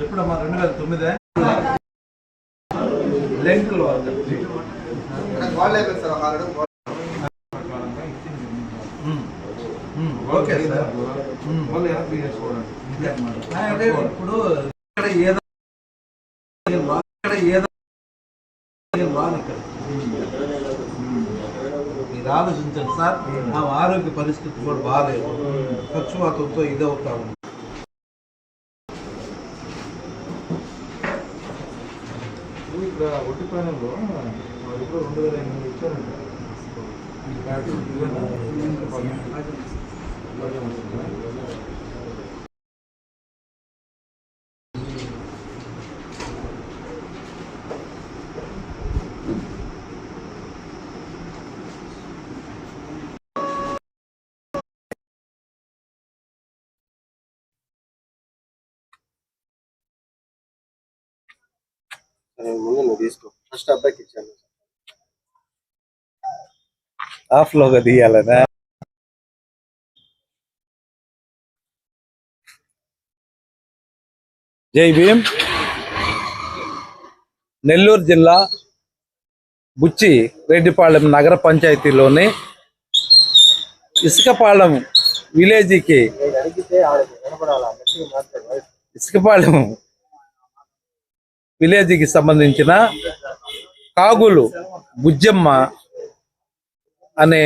ఎప్పుడమ్మా రెండు వేల తొమ్మిదే లెంకులు వాళ్ళు వాళ్ళే సార్ ఒక ఆరు అడుగులు ఉమ్. ఉమ్, ఓకే సార్ ఉమ్. ఆ, అంటే ఇప్పుడు ఇక్కడ ఏదో ఇక్కడ ఏదో రాదు ఇక్కడ మీరు ఆలోచించండి సార్ ఆ ఆరోగ్య పరిస్థితి కూడా బాగాలేదు పక్షవాతంతో ఇదవుతా ఉంది ఇక్కడ ఒట్టిపాలెంలో వాళ్ళు ఎప్పుడో రెండు వేల ఎనిమిది ఇచ్చారంట. ఈ కార్డు ముందు నువ్వు తీసుకో. ఫస్ట్ అబ్బాయికి ఇచ్చాను. ఆఫ్ లోగా తీయాలనా? జై భీమ్. నెల్లూరు జిల్లా బుచ్చి రెడ్డిపాళెం నగర పంచాయతీలోని ఇసుకపాళెం విలేజ్కి ఇసుకపాళెం విలేజ్కి సంబంధించిన కాగులు బుజ్జమ్మ అనే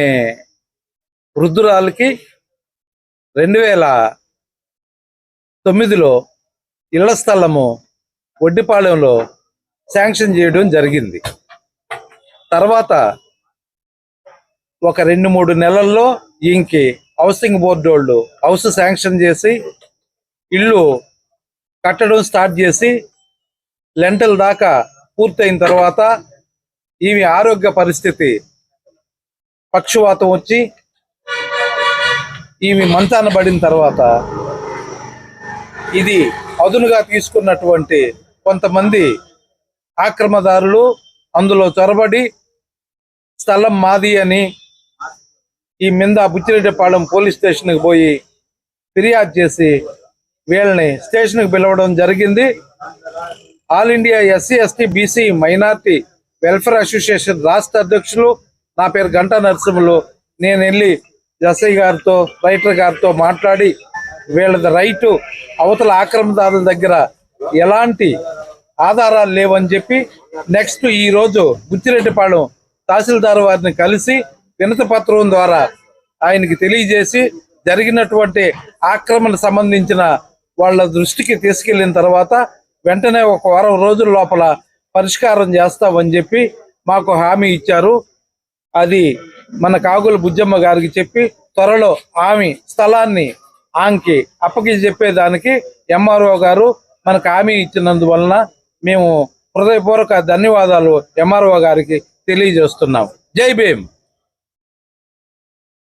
వృద్ధురాలకి రెండు వేల తొమ్మిదిలో ఇళ్ళ స్థలము వడ్డిపాళెంలో శాంక్షన్ చేయడం జరిగింది. తర్వాత ఒక రెండు మూడు నెలల్లో ఈయనకి హౌసింగ్ బోర్డు వాళ్ళు హౌస్ శాంక్షన్ చేసి ఇల్లు కట్టడం స్టార్ట్ చేసి లెంటల్ దాకా పూర్తయిన తర్వాత ఈమె ఆరోగ్య పరిస్థితి పక్షవాతం వచ్చి ఈమె మంచాన పడిన తర్వాత ఇది అదునుగా తీసుకున్నటువంటి కొంతమంది ఆక్రమదారులు అందులో చొరబడి స్థలం మాది అని ఈ మింద బుచ్చిరెడ్డిపాళెం పోలీస్ స్టేషన్కి పోయి ఫిర్యాదు చేసి వీళ్ళని స్టేషన్కి పిలవడం జరిగింది. All India SC ST BC minority welfare association రాష్ట్ర అధ్యక్షులు. నా పేరు గంటా నరసింహులు. నేను వెళ్ళి ఎస్ఐ గారితో రైటర్ గారితో మాట్లాడి వీళ్ళది రైటు అవతల ఆక్రమణదారుల దగ్గర ఎలాంటి ఆధారాలు లేవని చెప్పి నెక్స్ట్ ఈ రోజు బుచ్చిరెడ్డిపాళెం తహసీల్దార్ వారిని కలిసి వినతి పత్రం ద్వారా ఆయనకి తెలియజేసి జరిగినటువంటి ఆక్రమణ సంబంధించిన వాళ్ళ దృష్టికి తీసుకెళ్ళిన తర్వాత వెంటనే ఒక వారం రోజుల లోపల పరిష్కారం చేస్తామని చెప్పి మాకు హామీ ఇచ్చారు. అది మన కాగుల బుజ్జమ్మ గారికి చెప్పి త్వరలో ఆమె స్థలాన్ని ఆమెకి అప్పకి చెప్పేదానికి ఎంఆర్ఓ గారు మనకు హామీ ఇచ్చినందువలన మేము హృదయపూర్వక ధన్యవాదాలు ఎంఆర్ఓ గారికి తెలియజేస్తున్నాం. జై భీమ్.